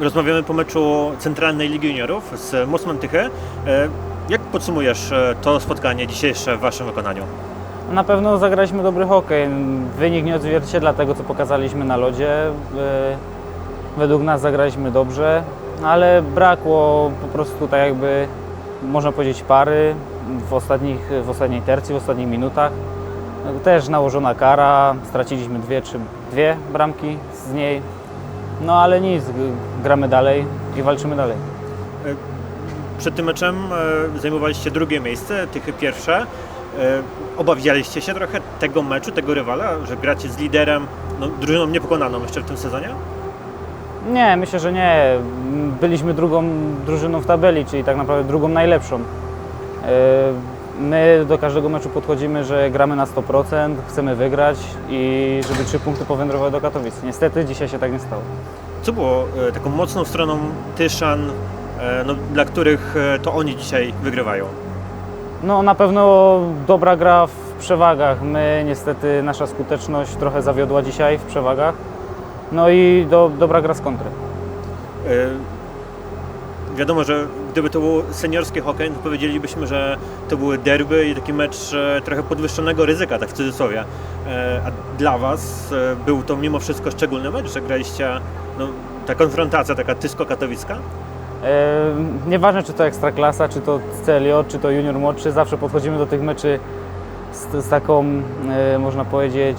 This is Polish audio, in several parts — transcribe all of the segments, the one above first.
rozmawiamy po meczu Centralnej Ligi Juniorów z Mosman Tychy. E, Jak podsumujesz e, to spotkanie dzisiejsze w Waszym wykonaniu? Na pewno zagraliśmy dobry hokej. Wynik nie odzwierciedla tego, co pokazaliśmy na lodzie. E, Według nas zagraliśmy dobrze, ale brakło po prostu tak jakby, można powiedzieć, pary w, ostatnich, w ostatniej tercji, w ostatnich minutach. Też nałożona kara, straciliśmy dwie, czy dwie bramki z niej. No ale nic, gramy dalej i walczymy dalej. Przed tym meczem e, zajmowaliście drugie miejsce, Tychy pierwsze. E, Obawialiście się trochę tego meczu, tego rywala, że gracie z liderem, no, drużyną niepokonaną jeszcze w tym sezonie? Nie, myślę, że nie. Byliśmy drugą drużyną w tabeli, czyli tak naprawdę drugą najlepszą. My do każdego meczu podchodzimy, że gramy na 100%, chcemy wygrać i żeby trzy punkty powędrowały do Katowic. Niestety dzisiaj się tak nie stało. Co było e, taką mocną stroną Tyszan, e, no, dla których e, to oni dzisiaj wygrywają? No na pewno dobra gra w przewagach. My niestety nasza skuteczność trochę zawiodła dzisiaj w przewagach. No i do, dobra gra z kontry. E, Wiadomo, że gdyby to był seniorski hokej, to powiedzielibyśmy, że to były derby i taki mecz e, trochę podwyższonego ryzyka, tak w cudzysłowie. E, A dla Was e, był to mimo wszystko szczególny mecz, że graliście, no, ta konfrontacja taka tysko-katowicka? E, Nieważne czy to ekstraklasa, czy to CLJ, czy to junior młodszy, zawsze podchodzimy do tych meczy z, z taką, można powiedzieć,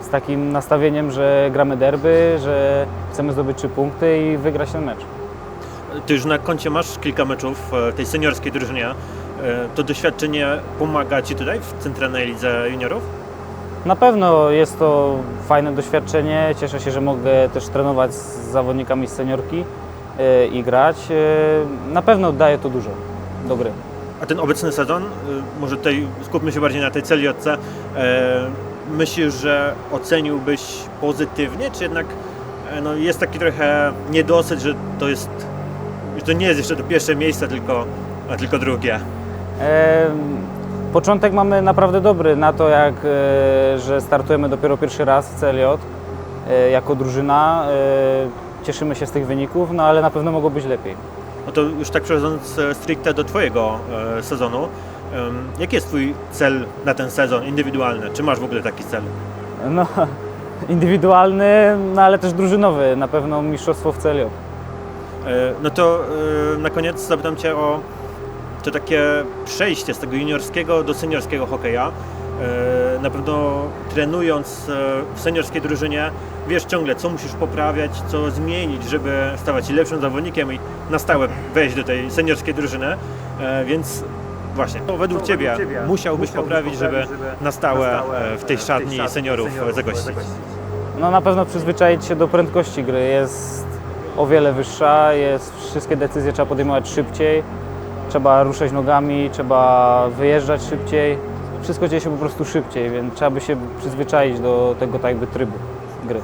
z takim nastawieniem, że gramy derby, że chcemy zdobyć trzy punkty i wygrać ten mecz. Ty już na koncie masz kilka meczów w tej seniorskiej drużynie. E, To doświadczenie pomaga Ci tutaj w Centralnej Lidze Juniorów? Na pewno jest to fajne doświadczenie. Cieszę się, że mogę też trenować z zawodnikami z seniorki e, i grać. E, Na pewno daje to dużo do gry. A ten obecny sezon, może tutaj skupmy się bardziej na tej celiotce, e, myślisz, że oceniłbyś pozytywnie, czy jednak e, no, jest taki trochę niedosyt, że to jest, że to nie jest jeszcze to pierwsze miejsce, tylko, a tylko drugie. E, Początek mamy naprawdę dobry na to, jak, e, że startujemy dopiero pierwszy raz w CLJ e, jako drużyna. E, Cieszymy się z tych wyników, no ale na pewno mogło być lepiej. No to już tak przechodząc e, stricte do Twojego e, sezonu, em, jaki jest Twój cel na ten sezon indywidualny? Czy masz w ogóle taki cel? No, indywidualny, no ale też drużynowy. Na pewno mistrzostwo w CLJ. E, No to e, na koniec zapytam Cię o to takie przejście z tego juniorskiego do seniorskiego hokeja. E, Na pewno trenując w seniorskiej drużynie, wiesz ciągle, co musisz poprawiać, co zmienić, żeby stawać się lepszym zawodnikiem i na stałe wejść do tej seniorskiej drużyny. Więc właśnie, to według Ciebie musiałbyś poprawić, żeby na stałe e, w tej szatni seniorów zagościć. No na pewno przyzwyczaić się do prędkości gry. Jest o wiele wyższa, jest, wszystkie decyzje trzeba podejmować szybciej, trzeba ruszać nogami, trzeba wyjeżdżać szybciej. Wszystko dzieje się po prostu szybciej, więc trzeba by się przyzwyczaić do tego tak jakby trybu gry.